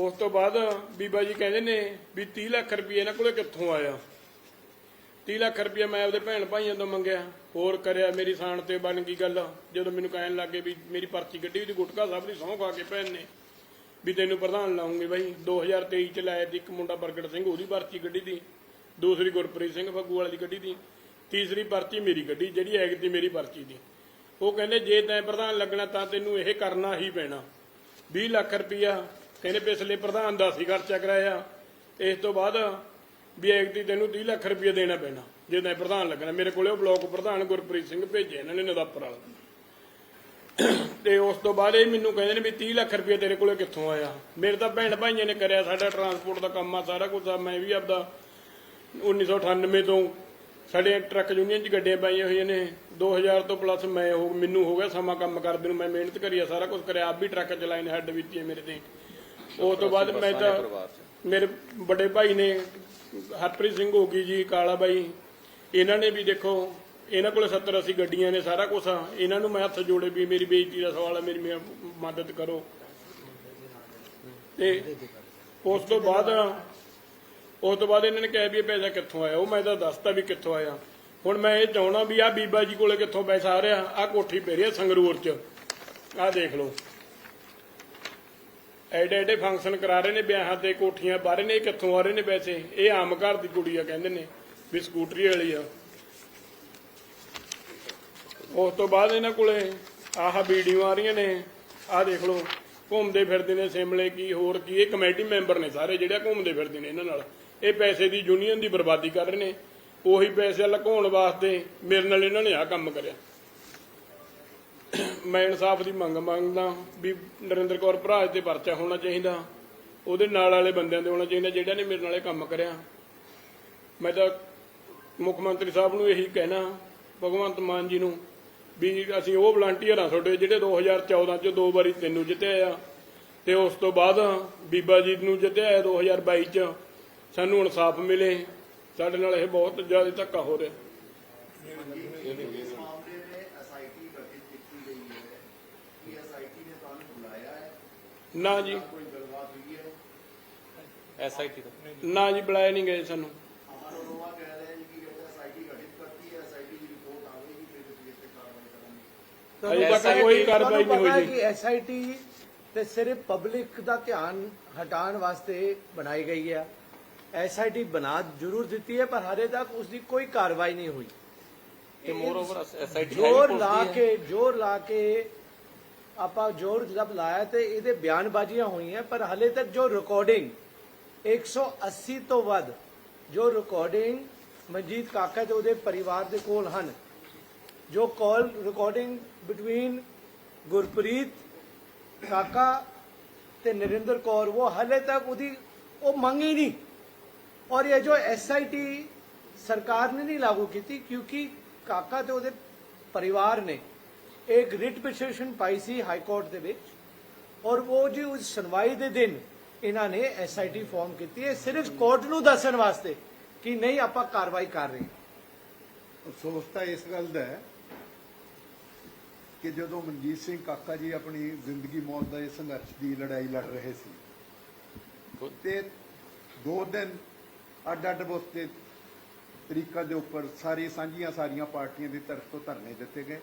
ਉਸ ਤੋਂ ਬਾਅਦ ਬੀਬਾ ਜੀ ਕਹਿੰਦੇ ਨੇ ਵੀ 30 ਲੱਖ ਰੁਪਏ ਇਹਨਾਂ ਕੋਲੇ ਕਿੱਥੋਂ ਆਇਆ? 30 ਲੱਖ ਰੁਪਏ ਮੈਂ ਆਪਦੇ ਭੈਣ ਭਾਈਆਂ ਤੋਂ ਮੰਗਿਆ। ਹੋਰ ਕਰਿਆ, ਮੇਰੀ ਸਾਨ ਤੇ ਬਣ ਗਈ ਗੱਲ। ਜਦੋਂ ਮੈਨੂੰ ਕਹਿਣ ਲੱਗੇ ਵੀ ਮੇਰੀ ਪਰਚੀ ਕੱਢੀ ਉਹਦੀ ਗੁਟਕਾ ਸਾਹਿਬ ਦੀ ਸਹੁੰ ਖਾ ਕੇ ਭੈਣ ਨੇ। ਵੀ ਤੈਨੂੰ ਪ੍ਰਧਾਨ ਲਾਉਂਗੇ ਬਾਈ। 2023 ਚ ਲਾਇਆ ਦੀ ਇੱਕ ਮੁੰਡਾ ਪ੍ਰਗਟ ਸਿੰਘ, ਉਹਦੀ ਪਰਚੀ ਕੱਢੀ ਦੀ ਦੂਸਰੀ ਗੁਰਪ੍ਰੀਤ ਸਿੰਘ ਫੱਗੂ ਵਾਲੇ ਦੀ ਕੱਢੀ ਦੀ ਤੀਸਰੀ ਪਰਚੀ ਮੇਰੀ ਕੱਢੀ, ਜਿਹੜੀ ਐਗ ਦੀ ਮੇਰੀ ਪਰਚੀ ਦੀ। ਉਹ ਕਹਿੰਦੇ, ਜੇ ਤੈਂ ਪ੍ਰਧਾਨ ਲੱਗਣਾ ਤਾਂ ਤੈਨੂੰ ਇਹ ਕਰਨਾ ਹੀ ਪੈਣਾ। 20 ਲੱਖ ਰੁਪਈਆ ਕਹਿੰਦੇ ਪਿਛਲੇ ਪ੍ਰਧਾਨ ਦਾ ਸੀ ਖਰਚਾ ਕਰਾਇਆ। ਇਸ ਤੋਂ ਬਾਅਦ ਵੀ ਐਗ ਤੈਨੂੰ 30 ਲੱਖ ਰੁਪਈਆ ਦੇਣਾ ਪੈਣਾ, ਜੇ ਤੈਂ ਪ੍ਰਧਾਨ ਲੱਗਣਾ। ਮੇਰੇ ਕੋਲੇ ਉਹ ਬਲਾਕ ਪ੍ਰਧਾਨ ਗੁਰਪ੍ਰੀਤ ਸਿੰਘ ਭੇਜੇ ਇਹਨਾਂ ਨੇ ਨਦਾਪਰ ਵਾਲਾ ਤੇ ਉਸ ਤੋਂ ਬਾਅਦ ਇਹ ਮੈਨੂੰ ਕਹਿੰਦੇ ਨੇ ਵੀ 30 ਲੱਖ ਰੁਪਏ ਤੇਰੇ ਕੋਲੇ ਕਿੱਥੋਂ ਆਇਆ? ਮੇਰੇ ਤਾਂ ਭੈਣ ਭਾਈਆਂ ਨੇ ਕਰਿਆ ਸਾਡਾ ਟਰਾਂਸਪੋਰਟ ਦਾ ਕੰਮ ਆ, ਸਾਰਾ ਕੁਝ ਆ, ਮੈਂ ਵੀ ਆਪਦਾ 1998 ਤੋਂ ਸਾਡੇ ਟਰੱਕ ਯੂਨੀਅਨ 'ਚ ਗੱਡੀਆਂ ਪਾਈਆਂ ਹੋਈਆਂ ਨੇ। 2000 ਤੋਂ ਪਲੱਸ ਮੈਂ ਹੋ ਮੈਨੂੰ ਹੋ ਗਿਆ ਸਮਾਂ ਕੰਮ ਕਰਦੇ ਨੂੰ, ਮੈਂ ਮਿਹਨਤ ਕਰੀ ਆ, ਸਾਰਾ ਕੁਝ ਕਰਿਆ। ਆਪ ਵੀ ਟਰੱਕ ਚਲਾਏ ਨੇ, ਹੈਡ ਵਿੱਚ ਮੇਰੇ ਤੇ। ਉਸ ਤੋਂ ਬਾਅਦ ਮੈਂ ਤਾਂ ਮੇਰੇ ਵੱਡੇ ਭਾਈ ਨੇ ਹਰਪ੍ਰੀਤ ਸਿੰਘ ਹੋ ਗਈ ਜੀ ਕਾਲਾ ਬਾਈ ਇਹਨਾਂ ਨੇ ਵੀ ਦੇਖੋ ਇਹਨਾਂ ਕੋਲ 70 80 ਗੱਡੀਆਂ ਨੇ ਸਾਰਾ ਕੁਝ ਆ। ਇਹਨਾਂ ਨੂੰ ਮੈਂ ਹੱਥ ਜੋੜੇ ਵੀ ਮੇਰੀ ਬੇਇੱਜ਼ਤੀ ਦਾ ਸਵਾਲ ਹੈ ਮੇਰੀ ਮਦਦ ਕਰੋ। ਤੇ ਉਸ ਤੋਂ ਬਾਅਦ ਉਸ ਤੋਂ ਬਾਅਦ ਇਹਨਾਂ ਨੇ ਕਿਹਾ ਵੀ ਇਹ ਪੈਸਾ ਕਿੱਥੋਂ ਆਇਆ? ਉਹ ਮੈਂ ਤਾਂ ਦੱਸਤਾ ਵੀ ਕਿੱਥੋਂ ਆਇਆ। ਹੁਣ ਮੈਂ ਇਹ ਚਾਹਣਾ ਵੀ ਆ ਬੀਬਾ ਜੀ ਕੋਲੇ ਕਿੱਥੋਂ ਪੈਸਾ ਆ ਰਿਹਾ? ਆ ਕੋਠੀ ਪੈ ਰਹੀ ਸੰਗਰੂਰ ਚ। ਆ ਦੇਖ ਲਓ। ਐਡੇ ਐਡੇ ਫੰਕਸ਼ਨ ਕਰਾ ਰਹੇ ਨੇ, ਵਿਆਹਾਂ ਤੇ ਕੋਠੀਆਂ ਬਾਰੇ ਨੇ ਕਿੱਥੋਂ ਆ ਰਹੇ ਨੇ ਪੈਸੇ। ਇਹ ਆਮ ਘਰ ਦੀ ਕੁੜੀ ਆ, ਕਹਿੰਦੇ ਨੇ, ਵੀ ਸਕੂਟਰੀ ਵਾਲੀ ਆ। ਉਸ ਤੋਂ ਬਾਅਦ ਇਹਨਾਂ ਕੋਲੇ ਆਹ ਵੀਡੀਓ ਆ ਰਹੀਆਂ ਨੇ, ਆਹ ਦੇਖ ਲਓ, ਘੁੰਮਦੇ ਫਿਰਦੇ ਨੇ ਸਿਮਲੇ ਕੀ, ਹੋਰ ਕੀ, ਇਹ ਕਮੇਟੀ ਮੈਂਬਰ ਨੇ ਸਾਰੇ ਜਿਹੜੇ ਘੁੰਮਦੇ ਫਿਰਦੇ ਨੇ ਇਹਨਾਂ ਨਾਲ। ਇਹ ਪੈਸੇ ਦੀ ਯੂਨੀਅਨ ਦੀ ਬਰਬਾਦੀ ਕਰ ਰਹੇ ਨੇ, ਉਹੀ ਪੈਸੇ ਲੁਕਾਉਣ ਵਾਸਤੇ ਮੇਰੇ ਨਾਲ ਇਹਨਾਂ ਨੇ ਆਹ ਕੰਮ ਕਰਿਆ। ਮੈਂ ਇਨਸਾਫ ਦੀ ਮੰਗ ਮੰਗਦਾ ਵੀ ਨਰਿੰਦਰ ਕੌਰ ਭਰਾਜ ਤੇ ਪਰਚਾ ਹੋਣਾ ਚਾਹੀਦਾ। ਉਹਦੇ ਨਾਲ ਵਾਲੇ ਬੰਦਿਆਂ ਦੇ ਹੋਣਾ ਚਾਹੀਦਾ ਜਿਹੜਾ ਨੇ ਮੇਰੇ ਨਾਲ ਇਹ ਕੰਮ ਕਰਿਆ। ਮੈਂ ਤਾਂ ਮੁੱਖ ਮੰਤਰੀ ਸਾਹਿਬ ਨੂੰ ਇਹੀ ਕਹਿਣਾ, ਭਗਵੰਤ ਮਾਨ ਜੀ ਨੂੰ ਵੀ ਅਸੀਂ ਉਹ ਵਲੰਟੀਅਰ ਆ ਤੁਹਾਡੇ ਜਿਹੜੇ 2014 ਚ ਦੋ ਵਾਰੀ ਤੈਨੂੰ ਜਿੱਤਿਆ ਆ ਤੇ ਉਸ ਤੋਂ ਬਾਅਦ ਬੀਬਾ ਜੀ ਨੂੰ ਜਿੱਤਿਆ ਆ 2022 ਚ, ਸਾਨੂੰ ਇਨਸਾਫ ਮਿਲੇ। ਸਾਡੇ ਨਾਲ ਇਹ ਬਹੁਤ ਜ਼ਿਆਦਾ ਧੱਕਾ ਹੋ ਰਿਹਾ। ਇਸ ਮਾਮਲੇ में एसआईटी गठित की गई है कि एसआईटी ने ਤੁਹਾਨੂੰ ਬੁਲਾਇਆ ਹੈ ਨਾ ਜੀ ਕੋਈ ਗੱਲਬਾਤ ਹੋਈ ਹੈ ਐਸਆਈਟੀ ਤੋਂ ਨਾ ਜੀ ਬੁਲਾਏ ਨਹੀਂ ਗਏ ਸਾਨੂੰ ਅਮਰ ਅਰੋੜਾ ਕਹਿ ਰਹੇ ਨੇ ਕਿ ਜਦ ਐਸਆਈਟੀ ਗਠਿਤ ਕਰਤੀ ਹੈ ਐਸਆਈਟੀ ਦੀ ਰਿਪੋਰਟ ਆਵੇਗੀ ਫਿਰ ਅਸੀਂ ਇਸ ਤੇ ਕਾਰਵਾਈ ਕਰਾਂਗੇ ਅਜੇ ਤੱਕ ਕੋਈ ਕਾਰਵਾਈ ਨਹੀਂ ਹੋਈ ਜੀ ਕਿ ਐਸਆਈਟੀ ਤੇ ਸਿਰਫ ਪਬਲਿਕ ਦਾ ਧਿਆਨ ਹਟਾਉਣ ਵਾਸਤੇ ਬਣਾਈ ਗਈ ਹੈ ਐਸਆਈਟੀ ਬਣਾ ਜ਼ਰੂਰ ਦਿੱਤੀ ਹੈ ਪਰ ਹਾਲੇ ਤੱਕ ਉਸ ਦੀ ਕੋਈ ਕਾਰਵਾਈ ਨਹੀਂ ਹੋਈ ਤੇ ਮੋਰ ਓਵਰ ਐਸਆਈਟੀ ਜ਼ੋਰ ਲਾ ਕੇ ਜ਼ੋਰ ਲਾ ਕੇ ਆਪਾਂ ਜ਼ੋਰ ਜਦ ਲਾਇਆ ਤੇ ਇਹਦੇ ਬਿਆਨਬਾਜ਼ੀਆਂ ਹੋਈਆਂ ਪਰ ਹਲੇ ਤੱਕ ਜੋ ਰਿਕਾਰਡਿੰਗ 180 ਤੋਂ ਵੱਧ ਜੋ ਰਿਕਾਰਡਿੰਗ ਮਨਜੀਤ ਕਾਕਾ ਤੇ ਉਹਦੇ ਪਰਿਵਾਰ ਦੇ ਕੋਲ ਹਨ ਜੋ ਕਾਲ ਰਿਕਾਰਡਿੰਗ ਬਿਟਵੀਨ ਗੁਰਪ੍ਰੀਤ ਕਾਕਾ ਤੇ ਨਰਿੰਦਰ ਕੌਰ ਉਹ ਹਲੇ ਤੱਕ ਉਹਦੀ ਉਹ ਮੰਗ ਹੀ ਨਹੀਂ। ਔਰ ਇਹ ਜੋ ਐਸਆਈਟੀ ਸਰਕਾਰ ਨੇ ਨਹੀਂ ਲਾਗੂ ਕੀਤੀ ਕਿਉਂਕਿ ਕਾਕਾ ਤੇ ਉਹਦੇ ਪਰਿਵਾਰ ਨੇ ਇੱਕ ਰਿਟ ਪਟੀਸ਼ਨ ਪਾਈ ਸੀ ਹਾਈ ਕੋਰਟ ਦੇ ਵਿੱਚ ਔਰ ਉਹ ਜੀ ਉਸ ਸੁਣਵਾਈ ਦੇ ਦਿਨ ਇਹਨਾਂ ਨੇ ਐਸਆਈਟੀ ਫਾਰਮ ਕੀਤੀ ਹੈ। ਸਿਰਫ ਕੋਰਟ ਨੂੰ ਦੱਸਣ ਵਾਸਤੇ ਕਿ ਨਹੀਂ, ਆਪਾਂ ਕਾਰਵਾਈ ਕਰ ਰਹੇ ਅਫਸੋਸ ਤਾਂ ਇਸ ਗੱਲ ਦਾ ਹੈ ਕਿ ਜਦੋਂ ਮਨਜੀਤ ਸਿੰਘ ਕਾਕਾ ਜੀ ਆਪਣੀ ਜ਼ਿੰਦਗੀ ਮੌਤ ਦਾ ਇਸ ਸੰਘਰਸ਼ ਦੀ ਲੜਾਈ ਲੜ ਰਹੇ ਸੀ, ਤੇ ਦੋ ਦਿਨ ਅੱਡ ਅੱਡ ਬਸਤੇ ਤਰੀਕਾਂ ਦੇ ਉੱਪਰ ਸਾਰੀ ਸਾਂਝੀਆਂ ਸਾਰੀਆਂ ਪਾਰਟੀਆਂ ਦੀ ਤਰਫ ਤੋਂ ਧਰਨੇ ਦਿੱਤੇ ਗਏ।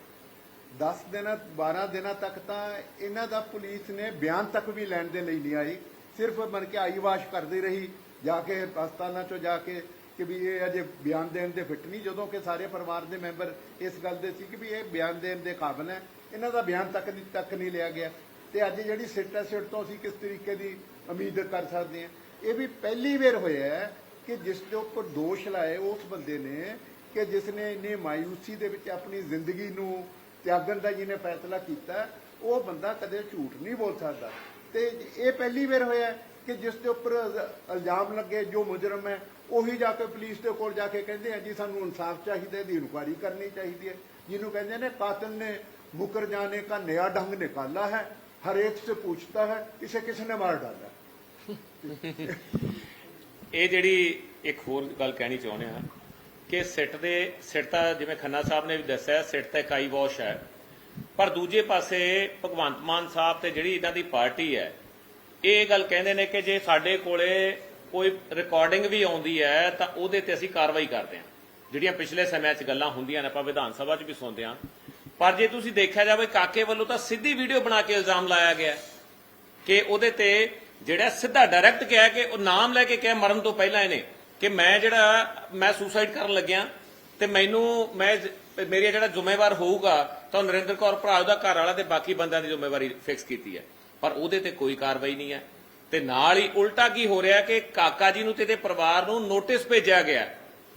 10 ਦਿਨਾਂ 12 ਦਿਨਾਂ ਤੱਕ ਤਾਂ ਇਹਨਾਂ ਦਾ ਪੁਲਿਸ ਨੇ ਬਿਆਨ ਤੱਕ ਵੀ ਲੈਣ ਦੇ ਲਈ ਨਹੀਂ ਆਈ। ਸਿਰਫ ਬਣ ਕੇ ਆਈਵਾਸ਼ ਕਰਦੀ ਰਹੀ, ਜਾ ਕੇ ਹਸਪਤਾਲਾਂ ਚੋਂ ਜਾ ਕੇ ਕਿ ਵੀ ਇਹ ਅਜੇ ਬਿਆਨ ਦੇਣ ਦੇ ਫਿੱਟ ਨਹੀਂ, ਜਦੋਂ ਕਿ ਸਾਰੇ ਪਰਿਵਾਰ ਦੇ ਮੈਂਬਰ ਇਸ ਗੱਲ ਦੇ ਸੀ ਕਿ ਵੀ ਇਹ ਬਿਆਨ ਦੇਣ ਦੇ ਕਾਬਿਲ ਹੈ। ਇਹਨਾਂ ਦਾ ਬਿਆਨ ਤੱਕ ਨਹੀਂ ਤੱਕ ਨਹੀਂ ਲਿਆ ਗਿਆ। ਤੇ ਅੱਜ ਜਿਹੜੀ ਸਿੱਟਾ ਸਿੱਟ ਤੋਂ ਅਸੀਂ ਕਿਸ ਤਰੀਕੇ ਦੀ ਉਮੀਦ ਕਰ ਸਕਦੇ ਹਾਂ? ਇਹ ਵੀ ਪਹਿਲੀ ਵਾਰ ਹੋਇਆ ਹੈ ਕਿ ਜਿਸ ਦੇ ਉੱਪਰ ਦੋਸ਼ ਲਾਏ ਉਸ ਬੰਦੇ ਨੇ ਕਿ ਜਿਸ ਨੇ ਇੰਨੇ ਮਾਇੂਸੀ ਦੇ ਵਿੱਚ ਆਪਣੀ ਜ਼ਿੰਦਗੀ ਨੂੰ ਤਿਆਗਣ ਦਾ ਜਿਹਨੇ ਫੈਸਲਾ ਕੀਤਾ, ਉਹ ਬੰਦਾ ਕਦੇ ਝੂਠ ਨਹੀਂ ਬੋਲ ਸਕਦਾ। ਤੇ ਇਹ ਪਹਿਲੀ ਵਾਰ ਹੋਇਆ ਕਿ ਜਿਸ ਦੇ ਉੱਪਰ ਇਲਜ਼ਾਮ ਲੱਗੇ, ਜੋ ਮੁਜਰਮ ਹੈ, ਉਹੀ ਜਾ ਕੇ ਪੁਲਿਸ ਦੇ ਕੋਲ ਜਾ ਕੇ ਕਹਿੰਦੇ ਆ, ਜੀ ਸਾਨੂੰ ਇਨਸਾਫ ਚਾਹੀਦਾ ਦੀ ਇਨਕੁਆਰੀ ਕਰਨੀ ਚਾਹੀਦੀ ਹੈ। ਜਿਹਨੂੰ ਕਹਿੰਦੇ ਨੇ, ਕਾਤਲ ਨੇ ਮੁਕਰ ਜਾਣੇ ਦਾ ਨਿਆ ਢੰਗ ਨਿਕਾਲਾ ਹੈ, ਹਰੇਕ ਇੱਕ ਸੇ ਪੁੱਛਤਾ ਹੈ, ਕਿਸੇ ਕਿਸ ਨੇ ਮਾਰ ਡਾਲਾ ਇਹ ਜਿਹੜੀ ਇੱਕ ਹੋਰ ਗੱਲ ਕਹਿਣੀ ਚਾਹੁੰਦੇ ਹਾਂ ਕਿ ਸਿੱਟ ਦੇ ਸਿੱਟ ਤਾਂ ਜਿਵੇਂ ਖੰਨਾ ਸਾਹਿਬ ਨੇ ਵੀ ਦੱਸਿਆ, ਸਿੱਟ ਤਾਂ ਇਕਾਈ ਵਾਸ਼ ਹੈ। ਪਰ ਦੂਜੇ ਪਾਸੇ ਭਗਵੰਤ ਮਾਨ ਸਾਹਿਬ ਤੇ ਜਿਹੜੀ ਇਹਨਾਂ ਦੀ ਪਾਰਟੀ ਹੈ, ਇਹ ਗੱਲ ਕਹਿੰਦੇ ਨੇ ਕਿ ਜੇ ਸਾਡੇ ਕੋਲੇ ਕੋਈ ਰਿਕਾਰਡਿੰਗ ਵੀ ਆਉਂਦੀ ਹੈ, ਤਾਂ ਉਹਦੇ ਤੇ ਅਸੀਂ ਕਾਰਵਾਈ ਕਰਦੇ ਹਾਂ। ਜਿਹੜੀਆਂ ਪਿਛਲੇ ਸਮਿਆਂ 'ਚ ਗੱਲਾਂ ਹੁੰਦੀਆਂ ਨੇ, ਆਪਾਂ ਵਿਧਾਨ ਸਭਾ 'ਚ ਵੀ ਸੁਣਦੇ ਹਾਂ। ਪਰ ਜੇ ਤੁਸੀਂ ਦੇਖਿਆ ਜਾਵੇ, ਕਾਕੇ ਵੱਲੋਂ ਤਾਂ ਸਿੱਧੀ ਵੀਡੀਓ ਬਣਾ ਕੇ ਇਲਜ਼ਾਮ ਲਾਇਆ ਗਿਆ ਕਿ ਉਹਦੇ ਤੇ ਜਿਹੜਾ ਸਿੱਧਾ ਡਾਇਰੈਕਟ ਕਿਹਾ ਕਿ ਉਹ ਨਾਮ ਲੈ ਕੇ ਕਿਹਾ ਮਰਨ ਤੋਂ ਪਹਿਲਾਂ ਇਹਨੇ ਕਿ ਮੈਂ ਜਿਹੜਾ, ਮੈਂ ਸੁਸਾਈਡ ਕਰਨ ਲੱਗਿਆ ਤੇ ਮੈਨੂੰ, ਮੈਂ ਜ- ਮੇਰੀ ਜਿਹੜਾ ਜ਼ਿੰਮੇਵਾਰ ਹੋਊਗਾ ਤਾਂ ਨਰਿੰਦਰ ਕੌਰ ਭਰਾ ਉਹਦਾ ਘਰ ਵਾਲਾ ਤੇ ਬਾਕੀ ਬੰਦਿਆਂ ਦੀ ਜ਼ਿੰਮੇਵਾਰੀ ਫਿਕਸ ਕੀਤੀ ਹੈ। ਪਰ ਉਹਦੇ ਤੇ ਕੋਈ ਕਾਰਵਾਈ ਨਹੀਂ ਹੈ। ਤੇ ਨਾਲ ਹੀ ਉਲਟਾ ਕੀ ਹੋ ਰਿਹਾ ਕਿ ਕਾਕਾ ਜੀ ਨੂੰ ਤੇ ਇਹਦੇ ਪਰਿਵਾਰ ਨੂੰ ਨੋਟਿਸ ਭੇਜਿਆ ਗਿਆ।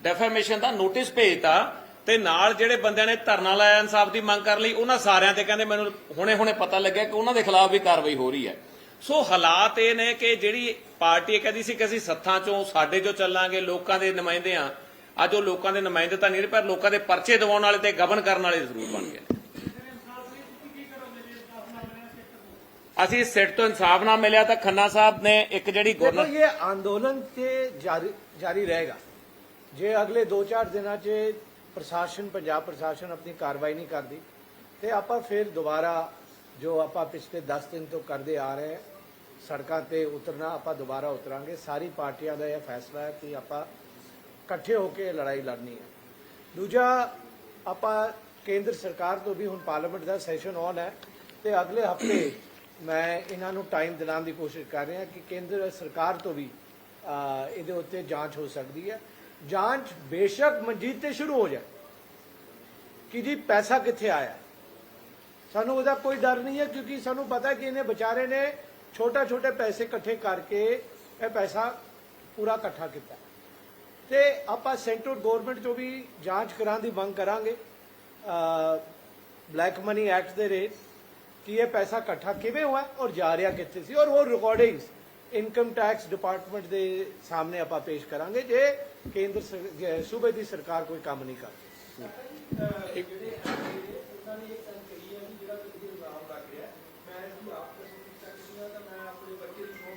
ਡੈਫਾਮੇਸ਼ਨ ਦਾ ਨੋਟਿਸ ਭੇਜਤਾ ਤੇ ਨਾਲ ਜਿਹੜੇ ਬੰਦਿਆਂ ਨੇ ਧਰਨਾ ਲਾਇਆ ਇਨਸਾਫ ਦੀ ਮੰਗ ਕਰਨ ਲਈ, ਉਹਨਾਂ ਸਾਰਿਆਂ ਤੇ ਕਹਿੰਦੇ ਮੈਨੂੰ ਹੁਣੇ-ਹੁਣੇ ਪਤਾ ਲੱਗਿਆ ਕਿ ਉਹਨਾਂ ਦੇ ਖਿਲਾਫ ਵੀ ਕਾਰਵਾਈ ਹੋ ਰਹੀ ਹੈ। ਸੋ ਹਾਲਾਤ ਇਹ ਨੇ ਕਿ ਜਿਹੜੀ ਪਾਰਟੀ ਇਹ ਕਹਿੰਦੀ ਸੀ ਕਿ ਅਸੀਂ ਸੱਥਾਂ ਚੋਂ ਸਾਡੇ ਚੋਂ ਚੱਲਾਂਗੇ ਲੋਕਾਂ ਦੇ ਨੁਮਾਇੰਦੇ ਆ ਅੱਜ ਉਹ ਲੋਕਾਂ ਦੇ ਨੁਮਾਇੰਦੇ ਤਾਂ ਨਹੀਂ ਰਹੇ ਪਰ ਲੋਕਾਂ ਦੇ ਪਰਚੇ ਦਿਵਾਉਣ ਵਾਲੇ ਤੇ ਗਵਰਨ ਕਰਨ ਵਾਲੇ ਜ਼ਰੂਰ ਬਣ ਗਏ ਅਸੀਂ ਸਿੱਟ ਤੋਂ ਇਨਸਾਫ ਨਾ ਮਿਲਿਆ ਤਾਂ ਖੰਨਾ ਸਾਹਿਬ ਨੇ ਇੱਕ ਜਿਹੜੀ ਗਵਰਨਰ ਇਹ ਅੰਦੋਲਨ ਤੇ ਜਾਰੀ ਜਾਰੀ ਰਹੇਗਾ। ਜੇ ਅਗਲੇ 2-4 ਦਿਨਾਂ 'ਚ ਪ੍ਰਸ਼ਾਸਨ ਪੰਜਾਬ ਪ੍ਰਸ਼ਾਸਨ ਆਪਣੀ ਕਾਰਵਾਈ ਨਹੀਂ ਕਰਦੀ ਤੇ ਆਪਾਂ ਫਿਰ ਦੁਬਾਰਾ ਜੋ ਆਪਾਂ ਪਿਛਲੇ 10 ਦਿਨ ਤੋਂ ਕਰਦੇ ਆ ਰਹੇ ਹਾਂ ਸੜਕਾਂ ਤੇ ਉਤਰਨਾ, ਆਪਾਂ ਦੁਬਾਰਾ ਉਤਰਾਂਗੇ। ਸਾਰੀ ਪਾਰਟੀਆਂ ਦਾ ਇਹ ਫੈਸਲਾ ਹੈ ਕਿ ਆਪਾਂ ਇਕੱਠੇ ਹੋ ਕੇ ਇਹ ਲੜਾਈ ਲੜਨੀ ਹੈ। ਦੂਜਾ, ਆਪਾਂ ਕੇਂਦਰ ਸਰਕਾਰ ਤੋਂ ਵੀ ਹੁਣ ਪਾਰਲੀਮੈਂਟ ਦਾ ਸੈਸ਼ਨ ਆਨ ਹੈ ਤੇ ਅਗਲੇ ਹਫ਼ਤੇ ਮੈਂ ਇਹਨਾਂ ਨੂੰ ਟਾਈਮ ਦਿਲਾਉਣ ਦੀ ਕੋਸ਼ਿਸ਼ ਕਰ ਰਿਹਾ ਕਿ ਕੇਂਦਰ ਸਰਕਾਰ ਤੋਂ ਵੀ ਇਹਦੇ ਉੱਤੇ ਜਾਂਚ ਹੋ ਸਕਦੀ ਹੈ। ਜਾਂਚ ਬੇਸ਼ੱਕ ਮਨਜੀਤ ਤੇ ਸ਼ੁਰੂ ਹੋ ਜਾਏ। ਕਿ ਜੀ ਪੈਸਾ ਕਿੱਥੇ ਆਇਆ? ਸਾਨੂੰ ਉਹਦਾ ਕੋਈ ਡਰ ਨਹੀਂ ਹੈ ਕਿਉਂਕਿ ਸਾਨੂੰ ਪਤਾ ਕਿ ਇਹਨੇ ਵਿਚਾਰੇ ਨੇ ਛੋਟਾ ਛੋਟੇ ਪੈਸੇ ਇਕੱਠੇ ਕਰਕੇ ਇਹ ਪੈਸਾ ਪੂਰਾ ਇਕੱਠਾ ਕੀਤਾ ਤੇ ਆਪਾਂ ਸੈਂਟਰਲ ਗਵਰਨਮੈਂਟ ਤੋਂ ਵੀ ਜਾਂਚ ਕਰਾਉਣ ਦੀ ਮੰਗ ਕਰਾਂਗੇ ਬਲੈਕ ਮਨੀ ਐਕਟ ਦੇ ਰੇਟ ਕਿ ਇਹ ਪੈਸਾ ਇਕੱਠਾ ਕਿਵੇਂ ਹੋਇਆ ਔਰ ਜਾ ਰਿਹਾ ਕਿੱਥੇ ਸੀ ਔਰ ਉਹ ਰਿਕਾਰਡਿੰਗਸ ਇਨਕਮ ਟੈਕਸ ਡਿਪਾਰਟਮੈਂਟ ਦੇ ਸਾਹਮਣੇ ਆਪਾਂ ਪੇਸ਼ ਕਰਾਂਗੇ ਜੇ ਕੇਂਦਰ ਸੂਬੇ ਦੀ ਸਰਕਾਰ ਕੋਈ ਕੰਮ ਨਹੀਂ ਕਰਦੀ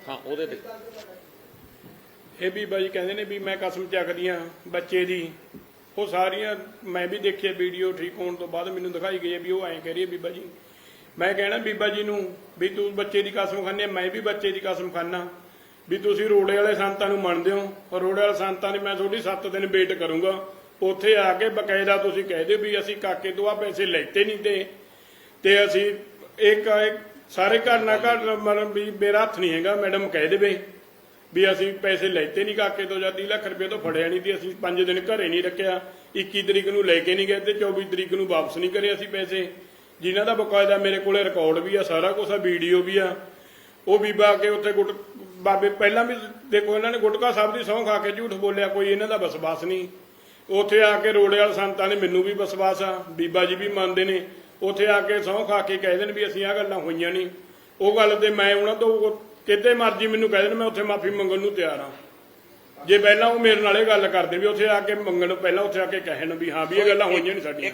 ਹਾਂ ਉਹਦੇ ਤੇ। ਇਹ ਬੀਬਾ ਜੀ ਕਹਿੰਦੇ ਨੇ ਵੀ ਮੈਂ ਕਸਮ ਚੱਕਦੀ ਆ ਬੱਚੇ ਦੀ। ਉਹ ਸਾਰੀਆਂ ਮੈਂ ਵੀ ਦੇਖਿਆ ਵੀਡੀਓ ਠੀਕ ਹੋਣ ਤੋਂ ਬਾਅਦ ਮੈਨੂੰ ਦਿਖਾਈ ਗਈ ਵੀ ਉਹ ਐਂ ਕਹਿ ਰਹੀ ਹੈ ਬੀਬਾ ਜੀ। ਮੈਂ ਕਹਿਣਾ ਬੀਬਾ ਜੀ ਨੂੰ ਵੀ ਤੂੰ ਬੱਚੇ ਦੀ ਕਸਮ ਖਾਂਦੇ ਮੈਂ ਵੀ ਬੱਚੇ ਦੀ ਕਸਮ ਖਾਨਾ ਵੀ ਤੁਸੀਂ ਰੋੜੇ ਵਾਲੇ ਸੰਤਾਂ ਨੂੰ ਮੰਨਦੇ ਹੋ। ਔਰ ਰੋੜੇ ਵਾਲੇ ਸੰਤਾਂ ਨੇ ਮੈਂ ਤੁਹਾਡੀ 7 ਦਿਨ ਵੇਟ ਕਰੂੰਗਾ। ਉੱਥੇ ਆ ਕੇ ਬਕਾਇਦਾ ਤੁਸੀਂ ਕਹਿ ਦਿਓ ਵੀ ਅਸੀਂ ਕਾਕੇ ਤੋਂ ਆ ਪੈਸੇ ਲੈਤੇ ਨਹੀਂ ਤੇ ਤੇ ਅਸੀਂ ਇੱਕ ਸਾਰੇ ਘਰ ਨਾ ਘਰ, ਮਤਲਬ ਵੀ ਮੇਰਾ ਹੱਥ ਨਹੀਂ ਹੈਗਾ, ਮੈਡਮ ਕਹਿ ਦੇਵੇ ਵੀ ਅਸੀਂ ਪੈਸੇ ਲੈਤੇ ਨਹੀਂ ਕਾਕੇ ਤੋਂ ਜਾਂ 30 ਲੱਖ ਰੁਪਏ ਤੋਂ ਫੜਿਆ ਨਹੀਂ ਤੇ ਅਸੀਂ 5 ਦਿਨ ਘਰੇ ਨਹੀਂ ਰੱਖਿਆ। 21 ਤਰੀਕ ਨੂੰ ਲੈ ਕੇ ਨਹੀਂ ਗਏ ਤੇ 24 ਤਰੀਕ ਨੂੰ ਵਾਪਸ ਨਹੀਂ ਕਰੇ ਅਸੀਂ ਪੈਸੇ। ਜਿਨ੍ਹਾਂ ਦਾ ਬਕਾਇਦਾ ਮੇਰੇ ਕੋਲੇ ਰਿਕਾਰਡ ਵੀ ਆ, ਸਾਰਾ ਕੁਝ ਆ ਵੀਡੀਓ ਵੀ ਆ। ਉਹ ਬੀਬਾ ਆ ਕੇ ਉੱਥੇ ਗੁੱਟ, ਬਾਬੇ ਪਹਿਲਾਂ ਵੀ ਦੇਖੋ ਇਹਨਾਂ ਨੇ ਗੁਟਕਾ ਸਾਹਿਬ ਦੀ ਸਹੁੰ ਖਾ ਕੇ ਝੂਠ ਬੋਲਿਆ, ਕੋਈ ਇਹਨਾਂ ਦਾ ਵਿਸ਼ਵਾਸ ਨਹੀਂ। ਉੱਥੇ ਆ ਕੇ ਰੋੜੇ ਵਾਲੇ ਸੰਤਾਂ ਨੇ ਮੈਨੂੰ ਵੀ ਵਿਸ਼ਵਾਸ ਆ, ਬੀਬਾ ਜੀ ਵੀ ਮੰਨਦੇ ਨੇ। ਉੱਥੇ ਆ ਕੇ ਸਹੁੰ ਖਾ ਕੇ ਕਹਿ ਦੇਣ ਵੀ ਅਸੀਂ ਆ ਗੱਲਾਂ ਹੋਈਆਂ ਨਹੀਂ। ਉਹ ਗੱਲ ਤੇ ਮੈਂ ਉਹਨਾਂ ਤੋਂ ਕਿਤੇ ਮਰਜ਼ੀ ਮੈਨੂੰ ਕਹਿ ਦੇਣ ਮੈਂ ਉੱਥੇ ਮਾਫੀ ਮੰਗਣ ਨੂੰ ਤਿਆਰ ਆ ਜੇ ਪਹਿਲਾਂ ਉਹ ਮੇਰੇ ਨਾਲ ਇਹ ਗੱਲ ਕਰਦੇ ਵੀ ਉੱਥੇ ਆ ਕੇ ਮੰਗਣ ਪਹਿਲਾਂ ਉੱਥੇ ਆ ਕੇ ਕਹਿਣ ਵੀ ਹਾਂ ਵੀ ਇਹ ਗੱਲਾਂ ਹੋਈਆਂ ਨਹੀਂ ਸਾਡੀਆਂ।